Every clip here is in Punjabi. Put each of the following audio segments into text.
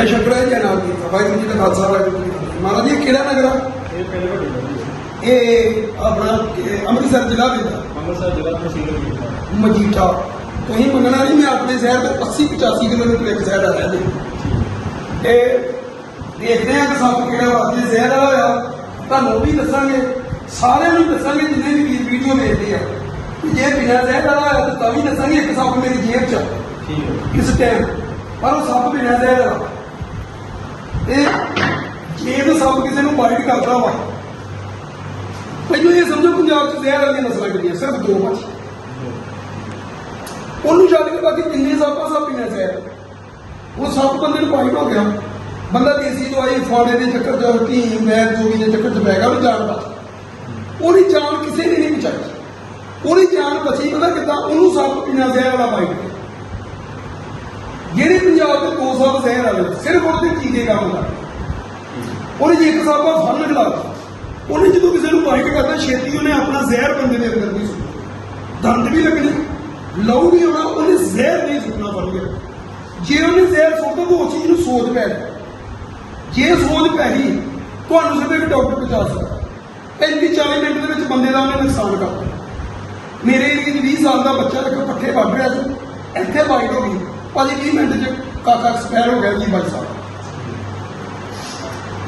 ਮੈਂ ਸ਼ਕਰਾ ਜੀ ਨਾਲ ਕੀਤਾ ਵਾਹਿਗੁਰੂ ਜੀ ਦਾ ਖਾਲਸਾ ਵਾਹਿਗੁਰੂ ਜੀ ਫਤਿਹ ਮਹਾਰਾਜ ਜੀ ਕਿਹੜਾ ਨਗਰ ਆ? ਇਹ ਪਹਿਲੇ ਵੱਡੀ ਇਹ ਆਪਣਾ ਅੰਮ੍ਰਿਤਸਰ ਜ਼ਿਲ੍ਹਾ ਪੈਂਦਾ ਅੰਮ੍ਰਿਤਸਰ ਜ਼ਿਲ੍ਹਾ ਤਹਿਸੀਲ ਮਜੀਠਾ ਮਜੀਠਾ। ਤੁਸੀਂ ਮੰਨਣਾ ਨਹੀਂ ਮੈਂ ਆਪਣੇ ਸ਼ਹਿਰ ਤੋਂ 80 85 ਕਿਲੋਮੀਟਰ ਇੱਕ ਸਾਈਡ ਆ ਰਹਿੰਦੇ ਇਹ ਦੇਖਦੇ ਹਾਂ ਕਿ ਸੱਪ ਕਿਹੜਾ ਵਾਸਤੇ ਜ਼ਹਿਰ ਵਾਲਾ ਹੋਇਆ। ਤੁਹਾਨੂੰ ਵੀ ਦੱਸਾਂਗੇ ਸਾਰਿਆਂ ਨੂੰ ਦੱਸਾਂਗੇ ਜਿੰਨੇ ਵੀ ਵੀਡੀਓ ਦੇਖਦੇ ਆ। ਜੇ ਬਿਨਾਂ ਜ਼ਹਿਰ ਵਾਲਾ ਹੋਇਆ ਤਾਂ ਵੀ ਦੱਸਾਂਗੇ ਇੱਕ ਸੱਪ ਮੇਰੀ ਜੇਬ 'ਚ ਆ। ਠੀਕ ਹੈ। ਕਿਸ ਟਾਈਮ ਪਰ ਉਹ ਸੱਪ ਬਿਨਾਂ ਜ਼ਹਿਰ ਵਾਲਾ। ਤੇ ਜੇ ਉਹ ਸੱਪ ਕਿਸੇ ਨੂੰ ਬਾਈਟ ਕਰਦਾ ਵਾ। ਪਹਿਲਾਂ ਇਹ ਸਮਝੋ ਪੰਜਾਬ 'ਚ ਜ਼ਹਿਰ ਵਾਲੀਆਂ ਨਸਲਾਂ ਕਿੰਨੀਆਂ, ਸਿਰਫ ਦੋ ਬਚ ਉਹਨੂੰ ਛੱਡ ਕੇ ਬਾਕੀ ਕਿੰਨੇ ਸੱਪਾਂ ਸੱਪ ਬਿਨਾਂ ਜ਼ਹਿਰ। ਉਹ ਸੱਪ ਬੰਦੇ ਨੂੰ ਬਾਈਟ ਹੋ ਗਿਆ। ਬੰਦਾ ਦੇਸੀ ਦਵਾਈ, ਫਾੜੇ ਦੇ ਚੱਕਰ ਚ ਢੀ ਵੈਦ ਜੋਗੀ ਦੇ ਚੱਕਰ ਚ ਪੈ ਗਿਆ, ਉਹਨੂੰ ਜਾਨ ਬਚ। ਉਹਦੀ ਜਾਨ ਕਿਸੇ ਨੇ ਨਹੀਂ ਬਚਾਈ। ਉਹਦੀ ਜਾਨ ਬਚੀ, ਪਤਾ ਕਿੱਦਾਂ? ਉਹਨੂੰ ਸੱਪ ਪੀਣਾ ਜ਼ਹਿਰ ਵਾਲਾ ਬਾਈਟ ਜਿਹੜੇ ਪੰਜਾਬ ਦੇ ਦੋ ਸਾਲ ਜ਼ਹਿਰ ਵਾਲੇ ਸਿਰਫ ਉਹਦੇ ਟੀਕੇ ਕੰਮ ਦਾ ਉਹਨੇ ਜੇ ਇੱਕ ਸੱਪ ਆ ਫਨ ਖਿਲਾਤਾ ਉਹਨੇ ਜਦੋਂ ਕਿਸੇ ਨੂੰ ਬਾਈਟ ਕਰਦਾ ਛੇਤੀ ਉਹਨੇ ਆਪਣਾ ਜ਼ਹਿਰ ਬੰਦੇ ਦੇ ਅੰਦਰ ਨਹੀਂ ਸੁੱਟਣਾ। ਦੰਦ ਵੀ ਲੱਗਣੇ, ਲਹੂ ਵੀ ਆਉਣਾ, ਉਹਨੇ ਜ਼ਹਿਰ ਨਹੀਂ ਸੁੱਟਣਾ ਬਣ ਗਿਆ ਜੇ ਉਹਨੇ ਜ਼ਹਿਰ ਸੁੱਟਦਾ ਤਾਂ ਉਹ ਚੀਜ਼ ਨੂੰ ਸੋਚ ਪੈ ਜੇ। ਸੋਚ ਪੈ ਗਈ, ਤੁਹਾਨੂੰ ਸਿੱਧੇ ਵੀ ਡਾਕਟਰ ਪਹੁੰਚਾ ਸਕਦਾ। 35 40 ਮਿੰਟ ਦੇ ਵਿੱਚ ਬੰਦੇ ਦਾ ਉਹਨੇ ਨੁਕਸਾਨ ਕਰਤਾ ਮੇਰੇ ਏਰੀਏ 'ਚ 20 ਸਾਲ ਦਾ ਬੱਚਾ ਇੱਕ ਪੱਠੇ ਵੱਢ ਰਿਹਾ ਸੀ। ਇੱਥੇ ਬਾਈਟ ਹੋ ਗਈ। ਭਾਜੀ 20 ਮਿੰਟ 'ਚ ਕਾਕਾ ਐਕਸਪਾਇਰ ਹੋ ਗਿਆ ਜੀ ਬਾਈ ਸਾਹਿਬ।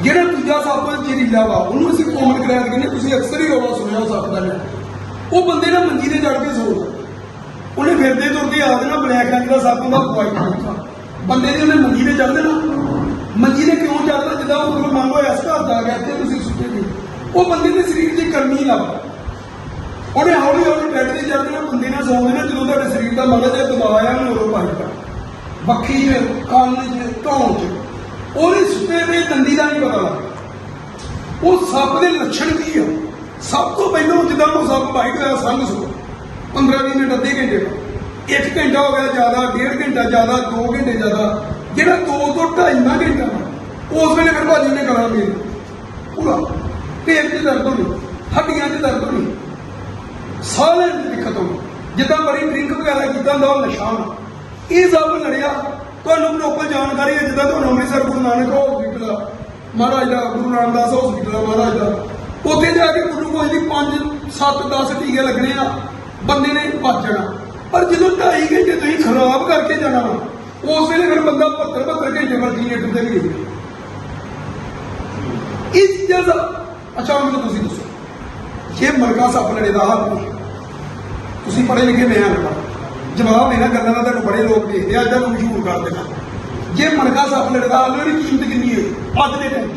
ਜਿਹੜਾ ਦੂਜਾ ਸੱਪ ਜ਼ਹਿਰੀਲਾ ਵਾ, ਉਹਨੂੰ ਅਸੀਂ ਕੋਮਨ ਕਰਾਇਆ ਕਹਿੰਦੇ, ਤੁਸੀਂ ਅਕਸਰ ਹੀ ਰੌਲਾ ਸੁਣਿਆ ਉਹ ਸੱਪ ਦਾ ਉਹ ਬੰਦੇ ਨਾਲ ਮੰਜੀ ਤੇ ਚੜ ਕੇ ਸੌ ਉਹਨੇ ਫਿਰਦੇ ਤੁਰਦੇ ਆ ਦੇਣਾ ਬਲੈਕ ਰੰਗ ਦਾ ਸੱਪ ਹੁੰਦਾ ਵਾਈਟ ਰੰਗ ਬੰਦੇ ਨੇ ਉਹਨੇ ਮੰਜੀ ਤੇ ਚੜ ਦੇਣਾ। ਮੰਜੀ ਤੇ ਕਿਉਂ ਚੜਦਾ ਜਿੱਦਾਂ ਉਹ ਕੋਲ ਮੰਨ ਇਸ ਘਰ ਦਾ ਗਿਆ ਤੇ ਤੁਸੀਂ ਸੁੱਤੇ ਜੀ। ਉਹ ਬੰਦੇ ਦੇ ਸਰੀਰ ਦੀ ਕਰਮੀ ਲੱਗ ਉਹਨੇ ਹੌਲੀ ਹੌਲੀ ਬੈਠ ਕੇ ਚੜ ਦੇਣਾ, ਬੰਦੇ ਨਾਲ ਸੌਂ ਦੇਣਾ, ਜਦੋਂ ਤੁਹਾਡੇ ਸਰੀਰ ਦਾ ਮਗਜ ਤੇ ਦਬਾਅ ਆਇਆ ਉਹਨੂੰ ਉਰੋਂ ਪਾਈਦਾ ਬੱਖੀ 'ਚ, ਕੰਨ 'ਚ, ਧੌਣ 'ਚ। ਉਹਦੇ ਸੁੱਤੇ ਦੇ ਦੰਦੀ ਦਾ ਨਹੀਂ ਪਤਾ ਲੱਗਦਾ। ਉਹ ਸੱਪ ਦੇ ਲੱਛਣ ਕੀ ਆ? ਸਭ ਤੋਂ ਪਹਿਲਾਂ ਜਿੱਦਾਂ ਉਹ ਸੱਪ ਬਾਈਟ ਹੋਇਆ ਸੰਗ ਸੁ। 15 20 ਮਿੰਟ, ਅੱਧੇ ਘੰਟੇ ਬਾਅਦ। ਇੱਕ ਘੰਟਾ ਹੋ ਗਿਆ ਜ਼ਿਆਦਾ, ਡੇਢ ਘੰਟਾ ਜ਼ਿਆਦਾ 2 ਘੰਟੇ ਜ਼ਿਆਦਾ। ਜਿਹੜਾ 2 ਤੋਂ 2.5 ਨਾ ਘੰਟਾ ਉਸ ਵੇਲੇ ਫਿਰ ਭਾਜੀ ਨੇ ਕਰਾਂ ਮੇਰੇ ਪੂਰਾ ਪੇਟ 'ਚ ਦਰਦ ਹੋਣੀ, ਹੱਡੀਆਂ 'ਚ ਦਰਦ ਹੋਣੀ। ਸਾਹ ਲੈਣ ਦੀ ਦਿੱਕਤ ਹੋਣੀ। ਜਿੱਦਾਂ ਬੜੀ ਡਰਿੰਕ ਵਗੈਰਾ ਕੀਤਾ ਹੁੰਦਾ, ਉਹ ਨਸ਼ਾ ਹੋਣਾ। ਇਹ ਸਭ ਲੜਿਆ। ਤੁਹਾਨੂੰ ਪ੍ਰੋਪਰ ਜਾਣਕਾਰੀ ਹੈ ਜਿੱਦਾਂ ਤੁਹਾਨੂੰ ਅੰਮ੍ਰਿਤਸਰ ਗੁਰੂ ਨਾਨਕ ਹਸਪੀਟਲ ਆ। ਮਹਾਰਾਜ ਦਾ ਗੁਰੂ ਰਾਮਦਾਸ ਹਸਪੀਟਲ ਆ ਮਹਾਰਾਜ ਦਾ। ਉੱਥੇ ਜਾ ਕੇ ਗੁਰੂ ਦੀ 5 7 10 ਟੀਕੇ ਲੱਗਣੇ ਆ। ਬੰਦੇ ਨੇ ਬਚ ਜਾਣਾ। ਪਰ ਜਦੋਂ 2.5 ਘੰਟੇ ਤੁਸੀਂ ਖਰਾਬ ਕਰਕੇ ਜਾਣਾ ਵਾ, ਉਸ ਵੇਲੇ ਫਿਰ ਬੰਦਾ 72 72 ਘੰਟੇ ਵਰਜੀਨੇਟਰ ਤੇ ਵੀ ਨਹੀਂ ਇਸ ਚੀਜ਼ਾਂ ਦਾ ਅੱਛਾ ਮੈਨੂੰ ਤੁਸੀਂ ਦੱਸੋ। ਜੇ ਮਰਗਾ ਸੱਪ ਲੜੇ ਦਾ ਹੱਲ ਤੁਸੀਂ ਪੜ੍ਹੇ ਲਿਖੇ ਮੈਂ ਹਾਂ ਜਵਾਬ ਇਹਨਾਂ ਗੱਲਾਂ ਦਾ ਤੁਹਾਨੂੰ ਬੜੇ ਲੋਕ ਦੇਖਦੇ ਆ, ਅੱਜ ਤੁਹਾਨੂੰ ਮਸ਼ਹੂਰ ਕਰ ਦੇਣਾ। ਜੇ ਮਨਕਾ ਸੱਪ ਲੜੇ ਦਾ ਹੱਲ ਉਹਦੀ ਕੀਮਤ ਕਿੰਨੀ ਹੈ? ਅੱਜ ਦੇ ਟਾਈਮ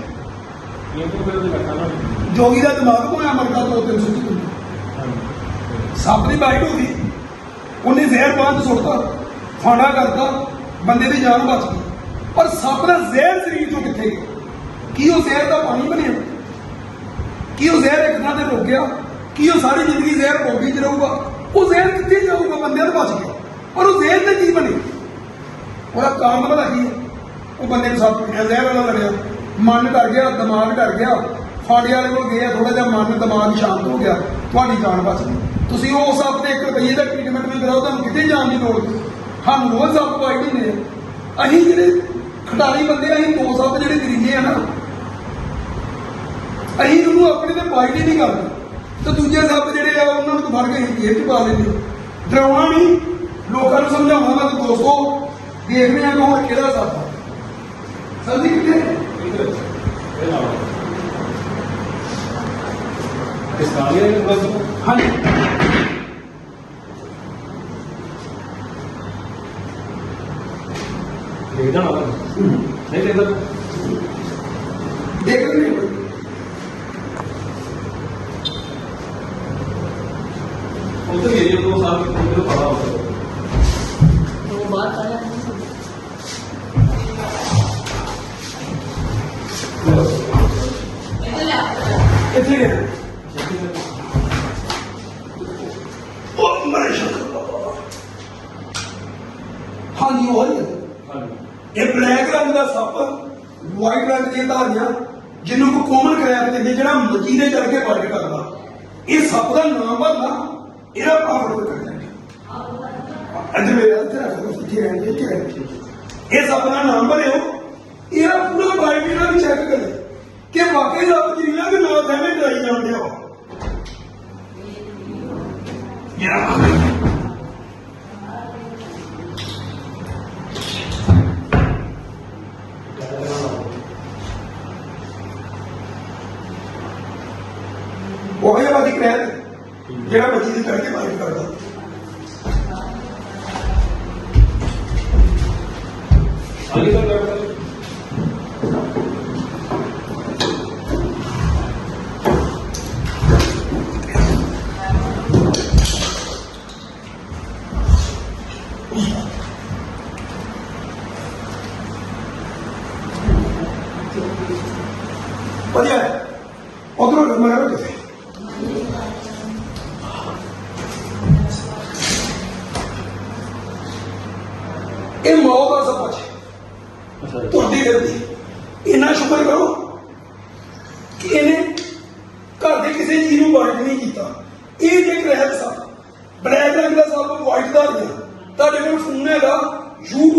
ਜੋਗੀ ਦਾ ਦਿਮਾਗ ਕੋਇਆ ਮਰਗਾ ਤੋਂ 300 ਦੀ ਸੱਪ ਦੀ ਬਾਈਟ ਹੋ ਗਈ। ਉਹਨੇ ਜ਼ਹਿਰ ਬਾਹਰ ਸੁੱਟਤਾ ਫਾੜਾ ਕਰਤਾ, ਬੰਦੇ ਦੀ ਜਾਨ ਬਚ ਗਈ। ਪਰ ਸੱਪ ਦਾ ਜ਼ਹਿਰ ਸਰੀਰ ਚੋਂ ਕਿੱਥੇ ਗਿਆ? ਕੀ ਉਹ ਜ਼ਹਿਰ ਦਾ ਪਾਣੀ ਬਣਿਆ? ਕੀ ਉਹ ਜ਼ਹਿਰ ਇੱਕ ਥਾਂ ਤੇ ਰੁਕ ਗਿਆ? ਕੀ ਉਹ ਸਾਰੀ ਜ਼ਿੰਦਗੀ ਜ਼ਹਿਰ ਭੋਗੀ ਚ ਰਹੂਗਾ? ਉਹ ਜ਼ਹਿਰ ਕਿੱਥੇ ਜਾਊਗਾ ਬੰਦੇ ਨੂੰ ਬਚ ਗਿਆ। ਪਰ ਉਹ ਜ਼ਹਿਰ ਤੇ ਕੀ ਬਣੀ? ਉਹਦਾ ਕਾਰਨ ਪਤਾ ਕੀ ਉਹ ਬੰਦੇ ਨੂੰ ਸੱਪ ਜ਼ਹਿਰ ਵਾਲਾ ਲੜਿਆ। ਮਨ ਡਰ ਗਿਆ, ਦਿਮਾਗ ਡਰ ਗਿਆ। ਫਾੜੇ ਵਾਲੇ ਕੋਲ ਗਏ ਥੋੜਾ ਜਿਹਾ ਮਨ, ਦਿਮਾਗ ਸ਼ਾਂਤ ਹੋ ਗਿਆ। ਤੁਹਾਡੀ ਜਾਨ ਬਚ ਗਈ। ਤੁਸੀਂ ਉਸ ਹਫ਼ਤੇ ਦੇ 1 ਰੁਪਏ ਦਾ ਟ੍ਰੀਟਮੈਂਟ ਵੀ ਕਰਾਓ, ਤੁਹਾਨੂੰ ਕਿਤੇ ਜਾਣ ਦੀ ਲੋੜ? ਨਹੀਂ ਸਾਨੂੰ ਰੋਜ਼ ਸੱਪ ਪਾਈ ਨਹੀਂ ਨੇ ਅਸੀਂ ਜਿਹੜੇ ਖਿਡਾਰੀ ਬੰਦੇ ਅਸੀਂ ਦੋ ਸੱਪ ਜਿਹੜੇ ਗਰੀਲੇ ਆ ਨਾ, ਅਸੀਂ ਉਹਨੂੰ ਆਪਣੇ ਤੇ ਪਾਈ ਨਹੀਂ ਕਰਦੇ। ਤੇ ਦੂਜੇ ਸੱਪ ਜਿਹੜੇ ਆ ਉਹਨਾਂ ਨੂੰ ਫੜ ਕੇ ਜੇਲ੍ਹ ਚ ਪਾ ਲੈਂਦੇ ਡਰਾਉਣਾ ਨਹੀਂ ਲੋਕਾਂ ਨੂੰ ਸਮਝਾਉਣਾ ਮੈਂ ਕਿ ਦੋਸਤੋ ਦੇਖਦੇ ਆ ਕਿ ਹੁਣ ਕਿਹੜਾ ਸੱਪ ਆ। ਸਮਝੀ ਕਿੱਥੇ? ਇਧਰ ਇਹ ਨਾਲ ਇਸ ਕਾਲੇ ਨੇ ਬਸ। ਹਾਂਜੀ। ਲੈ ਜਾਣਾ ਨਹੀਂ ਇਧਰ ਦੇਖ ਲੈਂਦੇ ਹਾਂ। ਉਧਰ ਹੀ ਇਹ ਦੋ ਸਾਲ ਕਿਤੇ ਉਧਰ ਪੜਾ ਹੋ ਸਕਦਾ तो बात आया ਕਿੱਥੇ ਗਏ ਉਹ ਮਰੇ ਸ਼ਕਰ ਹਾਂਜੀ ਉਹ ਹੀ ਹੈ ਹਾਂਜੀ ਇਹ ਬਲੈਕ ਰੰਗ ਦਾ ਸੱਪ ਵਾਈਟ ਰੰਗ ਦੀਆਂ ਧਾਰੀਆਂ ਜਿਹਨੂੰ ਕੋ ਕੋਮਨ ਕਰਿਆ ਤੇ ਜਿਹੜਾ ਮੱਜੀ ਦੇ ਚੜ ਕੇ ਵਾਈਟ ਕਰਦਾ ਇਹ ਸੱਪ ਦਾ ਨਾਮ ਬਦਲਾ ਇਹਦਾ ਪਾਵਰ ਕਰ ਜਾਏਗਾ ਅੱਜ ਮੇਰਾ ਤੇਰਾ ਸੁਖੀ ਰਹਿਣ ਦੇ ਕਿ ਇਹ ਸਭ ਦਾ ਨਾਮ ਬਣਿਓ ਇਹਦਾ ਪੂਰਾ ਬਾਇਬਲ ਨਾਲ ਚੈੱਕ ਕਰੋ। ਆਗੇ ਸਰ ਡਾਕਟਰ ਵਧੀਆ ਉਧਰੋਂ ਮਗਰ ਕਿਥੇ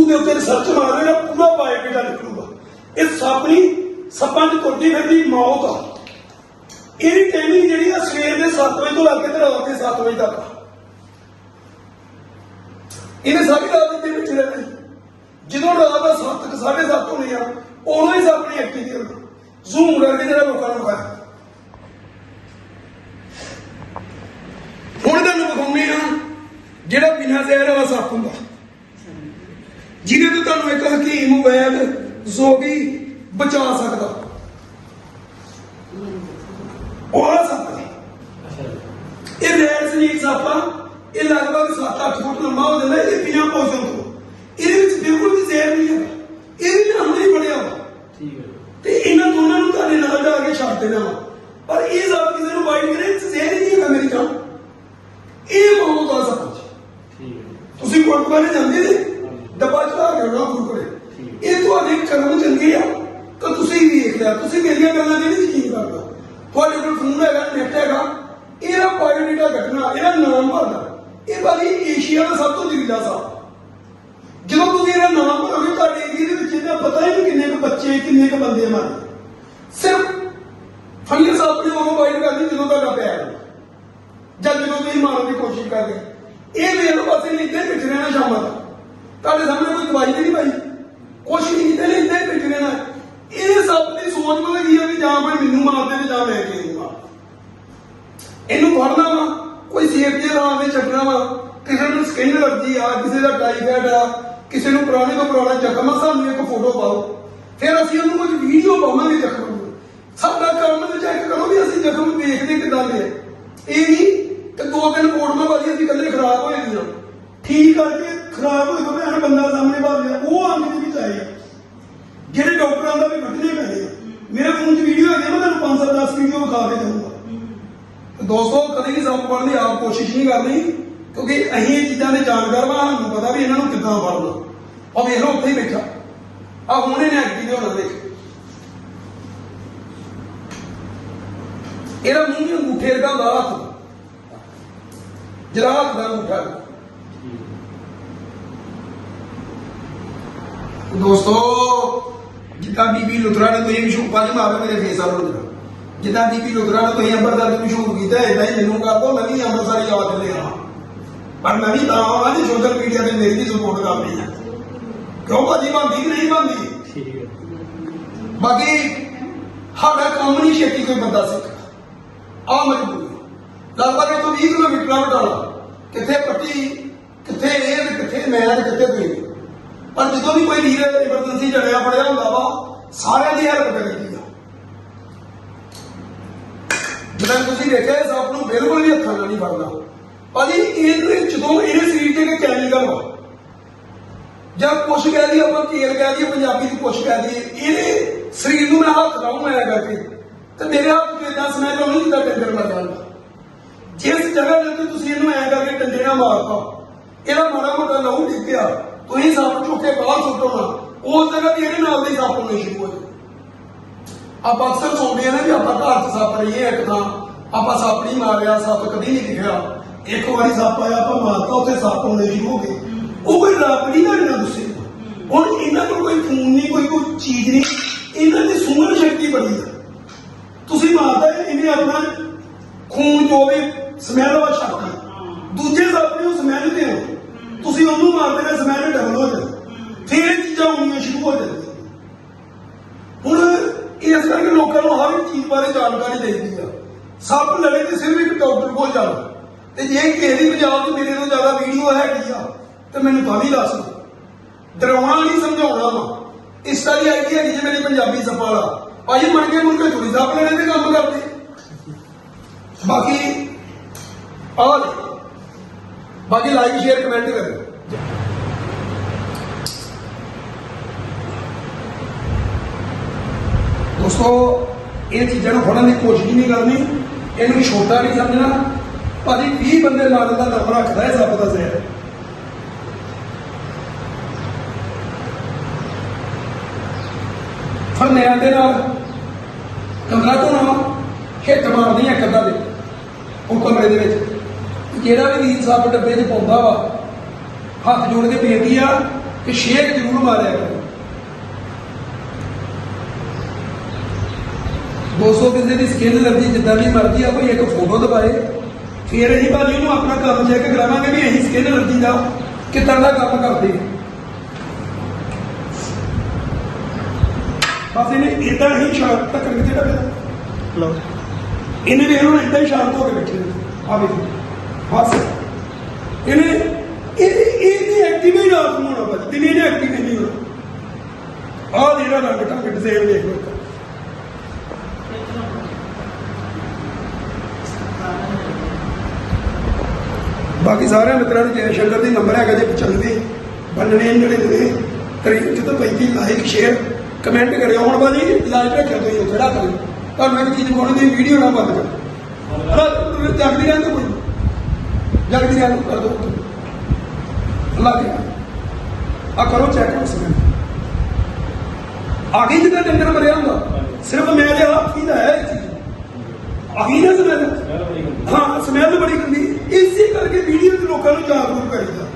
YouTube ਦੇ ਉੱਤੇ ਰਿਸਰਚ ਮਾਰ ਲੈਣਾ ਪੂਰਾ ਬਾਇਓਡਾਟਾ ਨਿਕਲੂਗਾ। ਇਹ ਸੱਪ ਨਹੀਂ, ਸੱਪਾਂ 'ਚ ਤੁਰਦੀ ਫਿਰਦੀ ਮੌਤ ਆ। ਇਹਦੀ ਟਾਈਮਿੰਗ ਜਿਹੜੀ ਆ ਸਵੇਰ ਦੇ 7 ਵਜੇ ਤੋਂ ਲੱਗ ਕੇ ਤੇ ਰਾਤ ਦੇ 7 ਵਜੇ ਤੱਕ ਆ। ਇਹਨੇ ਸਾਰੀ ਰਾਤ ਦੇ ਵਿੱਚ ਰਹਿਣਾ ਜਦੋਂ ਰਾਤ ਦਾ 7 7:30 ਹੋਣੀ ਆ, ਉਦੋਂ ਹੀ ਸੱਪ ਨੇ ਐਕਟਿਵ ਜ਼ੂਮ ਕਰਕੇ ਜਿਹੜਾ ਲੋਕਾਂ ਨੂੰ ਖਾਇਆ ਹੁਣ ਤੁਹਾਨੂੰ ਵਿਖਾਉਂਦੇ ਆ ਜਿਹੜਾ ਬਿਨਾਂ ਜ਼ਹਿਰ ਵਾਲਾ ਸੱਪ ਹੁੰਦਾ। ਜਿਹਦੇ ਤੋਂ ਤੁਹਾਨੂੰ ਇੱਕ ਹਕੀਮ ਵੈਦ ਜ਼ੋਗੀ ਬਚਾ ਸਕਦਾ। ਉਹ ਆ ਸੱਪ ਨੇ। ਇਹ ਰੈਡ ਸਨੀਕ ਸੱਪ ਆ ਇਹ ਲਗਭਗ 7-8 ਫੁੱਟ ਲੰਮਾ ਹੋ ਜਾਂਦਾ ਇਹ ਬਿਨਾਂ ਪੋਸ਼ਣ ਤੋਂ। ਇਹਦੇ ਵਿੱਚ ਬਿਲਕੁਲ ਵੀ ਜ਼ਹਿਰ ਨਹੀਂ ਹੈਗਾ ਇਹ ਵੀ ਹਮਲੇ ਹੀ ਬਣਿਆ ਵਾ ਠੀਕ ਹੈ। ਤੇ ਇਹਨਾਂ ਦੋਨਾਂ ਨੂੰ ਤੁਹਾਡੇ ਨਾਲ ਜਾ ਕੇ ਛੱਡ ਦੇਣਾ। ਵਾ ਪਰ ਇਹ ਸੱਪ ਕਿਸੇ ਨੂੰ ਬਾਈਟ ਕਰੇ ਇਹ 'ਚ ਜ਼ਹਿਰ ਹੀ ਨਹੀਂ ਹੈਗਾ ਮੇਰੀ ਜਾਨ ਇਹ ਮੌਤ ਆ ਸੱਪ ਚ ਠੀਕ ਹੈ ਜੀ। ਤੁਸੀਂ ਗੁਰਦੁਆਰੇ ਜਾਂਦੇ ਨੇ ਡੱਬਾ ਚੜਾ ਕੇ ਉਹਨਾਂ ਗੁਰਦੁਆਰੇ ਇਹ ਤੁਹਾਡੇ ਕਰਮ ਚੰਗੇ ਆ ਤਾਂ ਤੁਸੀਂ ਵੀ ਵੇਖ ਲਿਆ ਤੁਸੀਂ ਮੇਰੀਆਂ ਗੱਲਾਂ ਤੇ ਨਹੀਂ ਯਕੀਨ ਕਰਦਾ ਤੁਹਾਡੇ ਕੋਲ ਫੋਨ ਹੈਗਾ ਨੈਟ ਹੈਗਾ ਇਹਦਾ ਬਾਇਓਡਾਟਾ ਕੱਢਣਾ ਇਹਦਾ ਨਾਮ ਭਰਨਾ ਇਹ ਬਾਰੀ ਏਸ਼ੀਆ ਦਾ ਸਭ ਤੋਂ ਜ਼ਹਿਰੀਲਾ ਸਾਪ ਜਦੋਂ ਤੁਸੀਂ ਇਹਦਾ ਨਾਮ ਭਰੋਗੇ, ਤੁਹਾਡੇ ਏਰੀਏ ਦੇ ਵਿੱਚ ਇਹਦਾ ਪਤਾ ਹੀ ਨਹੀਂ ਕਿੰਨੇ ਕੁ ਬੱਚੇ, ਕਿੰਨੇ ਕੁ ਬੰਦੇ ਮਾਰੇ ਸਿਰਫ ਫੰਗਸ ਆਪਣੇ ਉਹਨੂੰ ਵਾਈਡ ਕਰਦੀ ਜਦੋਂ ਤੁਹਾਡਾ ਪਿਆਰ ਜਾਂ ਜਦੋਂ ਤੁਸੀਂ ਮਾਰਨ ਦੀ ਕੋਸ਼ਿਸ਼ ਕਰਦੇ ਇਹ ਵੇਖ ਪਾਸੇ ਅਸੀਂ ਨੇ ਇੱਥੇ ਬਿਠ ਰਹਿਣਾ ਸ਼ਾਮਾਂ ਤੱਕ। ਤੁਹਾਡੇ ਸਾਹਮਣੇ ਕੋਈ ਦਵਾਈ ਤੇ ਨਹੀਂ ਭਾਈ ਕੁਛ ਨਹੀਂ ਕਿਤੇ ਨਹੀਂ ਇੱਥੇ ਬਿਠ ਰਹਿਣਾ। ਇਹ ਸਭ ਦੀ ਸੋਚ ਮਤਲਬ ਕੀ ਹੈ ਵੀ ਜਾਂ ਭਾਈ ਮੈਨੂੰ ਮਾਰਦੇ ਨੇ ਜਾਂ ਮੈਂ ਕਿਸੇ ਨੂੰ ਮਾਰ। ਇਹਨੂੰ ਫੜਨਾ ਵਾ। ਕੋਈ ਸੇਬ ਦੇ ਰਾਂ ਦੇ ਕਿਸੇ ਨੂੰ ਸਕਿਨ ਐਲਰਜੀ ਆ ਕਿਸੇ ਦਾ ਟਾਈਫਾਇਡ ਆ ਕਿਸੇ ਨੂੰ ਪੁਰਾਣੇ ਤੋਂ ਪੁਰਾਣਾ ਜ਼ਖਮ ਆ ਸਾਨੂੰ ਇੱਕ ਫੋਟੋ ਪਾਓ। ਫਿਰ ਅਸੀਂ ਉਹਨੂੰ ਕੁਝ ਵੀਡੀਓ ਪਾਵਾਂਗੇ ਜ਼ਖਮ ਨੂੰ। ਸਾਡਾ ਕੰਮ ਤੇ ਚੈੱਕ ਕਰੋ ਵੀ ਅਸੀਂ ਜ਼ਖਮ ਦੇਖਦੇ ਕਿਦਾਂ ਦੇ ਆ। ਇਹ ਨਹੀਂ ਕਿ ਦੋ ਦਿਨ ਕੋਟਮਾ ਬਾਜੀ ਅਸੀਂ ਕੱਲੇ ਖਰਾਬ ਹੋਏ ਦੀਆਂ ਠੀਕ ਕਰਕੇ ਖਰਾਬ ਹੋਏ ਤੋਂ ਹਰ ਬੰਦਾ ਸਾਹਮਣੇ ਬਾਹਰ ਲਿਆ। ਉਹ ਅੰਗ ਦੇ ਵਿੱਚ ਆਏ ਜਿਹੜੇ ਡਾਕਟਰਾਂ ਦਾ ਵੀ ਕੱਢਣੇ ਪੈਣੇ ਆ। ਮੇਰੇ ਫੋਨ 'ਚ ਵੀਡੀਓ ਹੈਗੀ ਆ, ਮੈਂ ਤੁਹਾਨੂੰ 5 10 ਵੀਡੀਓ ਵਿਖਾ ਕੇ ਦਊਂਗਾ। ਦੋਸਤੋ, ਕਦੇ ਵੀ ਸੱਪ ਫੜਨ ਦੀ ਆਪ ਕੋਸ਼ਿਸ਼ ਨਹੀਂ ਕਰਨੀ, ਕਿਉਂਕਿ ਅਸੀਂ ਇਹ ਚੀਜ਼ਾਂ ਦੇ ਜਾਣਕਾਰ ਵਾ, ਸਾਨੂੰ ਪਤਾ ਵੀ ਇਹਨਾਂ ਨੂੰ ਕਿੱਦਾਂ ਫੜਨਾ ਉਹ ਵੇਖ ਲਓ, ਉੱਥੇ ਹੀ ਬੈਠਾ। ਆ ਹੁਣ ਇਹਨੇ ਐਕਟਿਵ ਹੋਣਾ, ਦੇਖ। ਇਹਦਾ ਮੂੰਹ ਵੀ ਅੰਗੂਠੇ ਵਰਗਾ ਹੁੰਦਾ, ਹੱਥ। ਜਿਹੜਾ ਦਾ ਅੰਗੂਠਾ। ਦੋਸਤੋ, ਜਿੱਦਾਂ ਬੀਬੀ ਲੁਤਰਾ ਨੇ ਤੁਸੀਂ ਮਸ਼ਹੂਰ ਪੰਜ ਮਾਰੇ ਮੇਰੇ ਫੇਸ ਆਲ ਨੂੰ ਜਿੱਦਾਂ ਬੀਬੀ ਲੁਤਰਾ ਨੇ ਤੁਸੀਂ ਅੰਮ੍ਰਿਤਸਰ ਦੇ ਮਸ਼ਹੂਰ ਕੀਤਾ ਇਦਾਂ ਹੀ ਮੈਨੂੰ ਕਰ ਦੋ ਮੈਂ ਵੀ ਅੰਮ੍ਰਿਤਸਰ ਯਾਦ ਲੈ ਆਵਾਂ ਪਰ ਮੈਂ ਵੀ ਤਾਂ ਆਵਾਂ ਜੀ ਸੋਸ਼ਲ ਮੀਡੀਆ ਤੇ ਮੇਰੀ ਵੀ ਸਪੋਰਟ ਕਰਨੀ ਹੈ। ਕਿਉਂ ਭਾਜੀ ਬਣਦੀ ਕਿ ਨਹੀਂ ਠੀਕ ਹੈ। ਬਾਕੀ ਸਾਡਾ ਕੰਮ ਨਹੀਂ ਛੇਤੀ ਕੋਈ ਬੰਦਾ ਸਿੱਖਦਾ। ਆ ਮਜਬੂਰੀ। ਲਗਭਗ ਇਹ ਤੋਂ 20 ਕਿਲੋਮੀਟਰ ਆ ਬਟਾਲਾ ਕਿੱਥੇ ਪੱਟੀ ਕਿੱਥੇ ਇਹ ਤੇ ਕਿੱਥੇ ਮੈਂ ਤੇ ਕਿੱਥੇ ਕੋਈ। ਪਰ ਜਦੋਂ ਵੀ ਕੋਈ ਵੀਰ ਐਮਰਜੈਂਸੀ ਜੜਿਆ ਪੜਿਆ ਹੁੰਦਾ ਵਾ ਸਾਰਿਆਂ ਦੀ ਹੈਲਪ ਕਰੀਦੀ ਆ ਜਦੋਂ ਤੁਸੀਂ ਦੇਖਿਆ ਇਸ ਆਪ ਨੂੰ ਬਿਲਕੁਲ ਵੀ ਹੱਥਾਂ ਨਾਲ ਨਹੀਂ ਫੜਨਾ। ਭਾਜੀ, ਇਹਦੇ ਜਦੋਂ ਇਹਦੇ ਸਰੀਰ ਤੇ ਇੱਕ ਕੈਮੀਕਲ ਵਾ ਜਾਂ ਕੁਛ ਕਹਿ ਦਈਏ, ਆਪਾਂ ਕੇਲ ਕਹਿ ਦਈਏ, ਪੰਜਾਬੀ ਦੀ ਕੁਛ ਕਹਿ ਦਈਏ, ਇਹਦੇ ਸਰੀਰ ਨੂੰ ਮੈਂ ਹੱਥ ਲਾਉਂ ਮੈਂ ਕਰਕੇ ਤੇ ਮੇਰੇ ਹੱਥ ਤੇ ਇਦਾਂ ਸਮੈਲ ਆਉਣੀ ਜਿੱਦਾਂ ਡੰਗਰ ਮਰ ਜਾਂਦਾ ਜਿਸ ਜਗ੍ਹਾ ਦੇ ਉੱਤੇ ਤੁਸੀਂ ਇਹਨੂੰ ਐ ਕਰਕੇ ਟੰਡੇ ਨਾਲ ਮਾਰਤਾ, ਇਹਦਾ ਮਾੜਾ ਮੋਟਾ ਲਹੂ ਡਿੱਗਿਆ, ਤੁਸੀਂ ਸੱਪ ਚੁੱਕ ਕੇ ਬਾਹਰ ਸੁੱਟੋ ਨਾ। ਉਸ ਜਗ੍ਹਾ ਤੇ ਇਹਦੇ ਨਾਲ ਦੇ ਸੱਪ ਹੋਣੇ ਸ਼ੁਰੂ ਹੋ ਜਾਂਦੇ ਆਪਾਂ ਅਕਸਰ ਸੁਣਦੇ ਆ ਨਾ ਵੀ ਆਪਾਂ ਘਰ 'ਚ ਸੱਪ ਰਹੀਏ ਇੱਕ ਥਾਂ ਆਪਾਂ ਸੱਪ ਨਹੀਂ ਮਾਰਿਆ, ਸੱਪ ਕਦੀ ਨਹੀਂ ਦਿਖਿਆ। ਇੱਕ ਵਾਰੀ ਸੱਪ ਆਇਆ, ਆਪਾਂ ਮਾਰਤਾ, ਉੱਥੇ ਸੱਪ ਹੋਣੇ ਸ਼ੁਰੂ ਹੋ ਗਏ। ਉਹ ਕੋਈ ਰੱਬ ਨਹੀਂ ਨਾ ਇਹਨਾਂ ਗੁੱਸੇ। ਹੁਣ ਇਹਨਾਂ ਕੋਲ ਕੋਈ ਖੂਨ ਨਹੀਂ, ਕੋਈ ਕੋਈ ਚੀਜ਼ ਨਹੀਂ। ਇਹਨਾਂ ਦੀ ਸੁਣਨ ਸ਼ਕਤੀ ਬੜੀ ਹੈ। ਤੁਸੀਂ ਮਾਰਦਾ ਇਹਨੇ ਆਪਣਾ ਖੂਨ ਜੋ ਵੀ ਸਮੈਲ ਵਾ ਛੱਡਦੀ ਦੂਜੇ ਸੱਪ ਨੇ ਉਹ ਸਮੈਲ ਤੇ ਹੋ ਤੁਸੀਂ ਉਹਨੂੰ ਮਾਰਦੇ ਨੇ ਸਮੈਲ ਡਬਲ ਹੋ ਜਾਂਦੀ ਫਿਰ ਇਹ ਚੀਜ਼ਾਂ ਹੋਣੀਆਂ ਸ਼ੁਰੂ ਹੋ ਜਾਂਦੀਆਂ ਹੁਣ ਇਸ ਕਰਕੇ ਲੋਕਾਂ ਨੂੰ ਹਰ ਇੱਕ ਚੀਜ਼ ਬਾਰੇ ਜਾਣਕਾਰੀ ਚਾਹੀਦੀ ਆ ਸੱਪ ਲੜੇ ਤੇ ਸਿਰ ਵੀ ਇੱਕ ਡਾਕਟਰ ਕੋਲ ਜਾਓ ਤੇ ਜੇ ਕਿਸੇ ਦੀ ਪੰਜਾਬ 'ਚ ਮੇਰੇ ਤੋਂ ਜ਼ਿਆਦਾ ਹੈਗੀ ਆ? ਤੇ ਮੈਨੂੰ ਤਾਂ ਵੀ ਦੱਸ ਡਰਾਉਣਾ ਨਹੀਂ, ਸਮਝਾਉਣਾ ਵਾ। ਇਸ ਤਰ੍ਹਾਂ ਦੀ ਆਈਡੀ ਹੈਗੀ ਜੇ ਮੇਰੀ ਪੰਜਾਬੀ ਸੱਪਾਂ ਭਾਈ ਮਣ ਕੇ ਮੁੜ ਕੇ ਚੁੜੀ ਸੱਪ ਲੈਣੇ ਤੇ ਕੰਮ ਕਰਦੇ। ਬਾਕੀ, ਆਹ ਬਾਕੀ ਲਾਈਕ ਸ਼ੇਅਰ ਕਮੈਂਟ ਕਰੋ। ਦੋਸਤੋ, ਇਹ ਚੀਜ਼ਾਂ ਨੂੰ ਫੜਨ ਦੀ ਕੋਸ਼ਿਸ਼ ਨਹੀਂ ਕਰਨੀ। ਇਹਨੂੰ ਛੋਟਾ ਨਹੀਂ ਸਮਝਣਾ। ਭਾਜੀ 20 ਬੰਦੇ ਨਾਲ ਦਾ ਨਾਮ ਰੱਖਦਾ ਹੈ ਸੱਪ ਦਾ ਜ਼ਹਿਰ। ਫਰਨਿਆਂ ਦੇ ਨਾਲ, ਕਮਰਾ ਤੋਂ ਨਾ ਹਿੱਟ ਮਾਰਦੀਆਂ ਕਦਾਂ ਦੇ ਉਹ ਕਮਰੇ ਦੇ ਵਿੱਚ। ਜਿਹੜਾ ਵੀ ਵੀਰ ਸੱਪ ਡੱਬੇ 'ਚ ਪਾਉਂਦਾ ਵਾ, ਹੱਥ ਜੋੜ ਕੇ ਬੇਨਤੀ ਆ ਕਿ ਸ਼ੇਕ ਜ਼ਰੂਰ ਮਾਰਿਆ ਕਰੋ। ਦੋਸਤੋ ਕਿਸੇ ਦੀ ਸਕਿੱਲ ਐਲਰਜੀ ਜਿੱਦਾਂ ਦੀ ਮਰਜ਼ੀ ਆ, ਕੋਈ ਇੱਕ ਫੋਟੋ ਦਬਾਏ ਫਿਰ ਅਸੀਂ ਭਾਜੀ ਨੂੰ ਆਪਣਾ ਕੰਮ ਚੈੱਕ ਕਰਾਵਾਂਗੇ ਵੀ ਅਸੀਂ ਸਕਿਨ ਐਲਰਜੀ ਦਾ ਕਿੱਦਾਂ ਦਾ ਕੰਮ ਕਰਦੇ ਬਸ ਇਹਨੇ ਇਦਾਂ ਹੀ ਸ਼ਾਂਤ ਤੱਕ ਕਿਤੇ ਦਾ ਲਓ। ਇਹਨੇ ਵੀ ਇਹਨੂੰ ਇਦਾਂ ਹੀ ਸ਼ਾਂਤ ਹੋ ਕੇ ਬੈਠੇ ਆ ਵੇਖੋ ਬਸ। ਇਹਨੇ ਇਹ ਇਹ ਨਹੀਂ ਐਕਟਿਵ ਹੀ ਰਾਤ ਨੂੰ ਹੋਣਾ ਬਸ ਦਿਨੇ ਇਹਨੇ ਐਕਟਿਵ ਨਹੀਂ ਹੋਣਾ। ਆਹ ਜਿਹੜਾ ਰੰਗ ਢੰਗ ਡਿਜ਼ਾਈਨ ਦੇਖ ਲਓ। ਬਾਕੀ ਸਾਰਿਆਂ ਮਿੱਤਰਾਂ ਨੂੰ ਜੈ ਸ਼ੰਕਰ ਦੀ ਨੰਬਰ ਹੈਗਾ ਜੇ 95 ਬੰਨਣੇ ਜਿਹੜੇ ਨੇ ਤਰੀਕ ਜਦੋਂ 35 ਲਾਈਕ ਸ਼ੇਅਰ ਕਮੈਂਟ ਕਰਿਓ। ਹੁਣ ਬਾਜੀ ਲਾਈਕ ਰੱਖਿਓ ਤੁਸੀਂ ਉਹ ਖੜਾ ਕਰਿਓ ਤੁਹਾਨੂੰ ਇੱਕ ਚੀਜ਼ ਬੋਲਣ ਦੀ ਵੀਡੀਓ ਨਾ ਬੰਦ ਕਰੋ। ਅਰੇ ਜਗਦੀ ਰਹਿਣ ਦੋ ਕੋਈ। ਜਗਦੀ ਰਹਿਣ ਕਰ ਦੋ ਅੱਲਾਹ ਕੇ ਆ ਕਰੋ ਚੈੱਕ ਉਸ ਨੂੰ ਆਗੇ ਜਿੱਦਾਂ ਡੰਗਰ ਮਰਿਆ ਹੁੰਦਾ। ਸਿਰਫ ਮੈਂ ਹੱਥ ਹੀ ਦਾ ਹੈ ਇਹ ਚੀਜ਼। ਆਗੀ ਨਾ ਸਮੈਲ ਹਾਂ ਸਮੈਲ ਬੜੀ ਗੰਦੀ। ਇਸੇ ਕਰਕੇ ਵੀਡੀਓ ਚ ਲੋਕਾਂ ਨੂੰ ਜਾਗਰੂਕ ਕਰੀਦਾ।